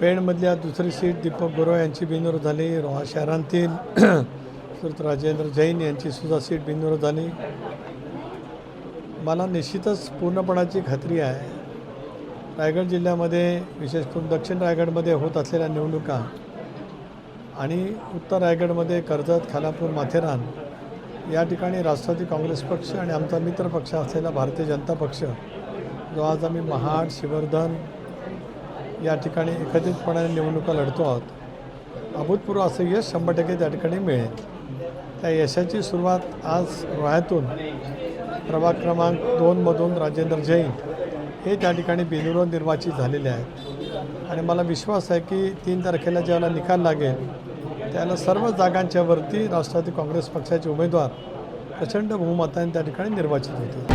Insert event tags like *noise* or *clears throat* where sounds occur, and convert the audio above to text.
पेणमधल्या दुसरी सीट दीपक गुरव यांची बिनविरोध झाली. रोहा शहरांतील *clears throat* सुरत राजेंद्र जैन यांची सुद्धा सीट बिनविरोध झाली. मला निश्चितच पूर्णपणाची खात्री आहे. रायगड जिल्ह्यामध्ये विशेष करून दक्षिण रायगडमध्ये होत असलेल्या निवडणुका आणि उत्तर रायगडमध्ये कर्जत खालापूर माथेरान या ठिकाणी राष्ट्रवादी काँग्रेस पक्ष आणि आमचा मित्र पक्ष असलेला भारतीय जनता पक्ष जो आज आम्ही महाड शिवर्धन या ठिकाणी एकत्रितपणाने निवडणुका लढतो आहोत. अभूतपूर्व असं यश शंभर टक्के त्या ठिकाणी मिळेल. त्या यशाची सुरुवात आज रोह्यातून प्रभाग क्रमांक दोनमधून राजेंद्र जैन हे त्या ठिकाणी बिनविरोध निर्वाचित झालेले आहेत. आणि मला विश्वास आहे की तीन तारखेला ज्यावेळेला निकाल लागेल त्याला सर्व जागांच्यावरती राष्ट्रवादी काँग्रेस पक्षाचे उमेदवार प्रचंड बहुमताने त्या ठिकाणी निर्वाचित होते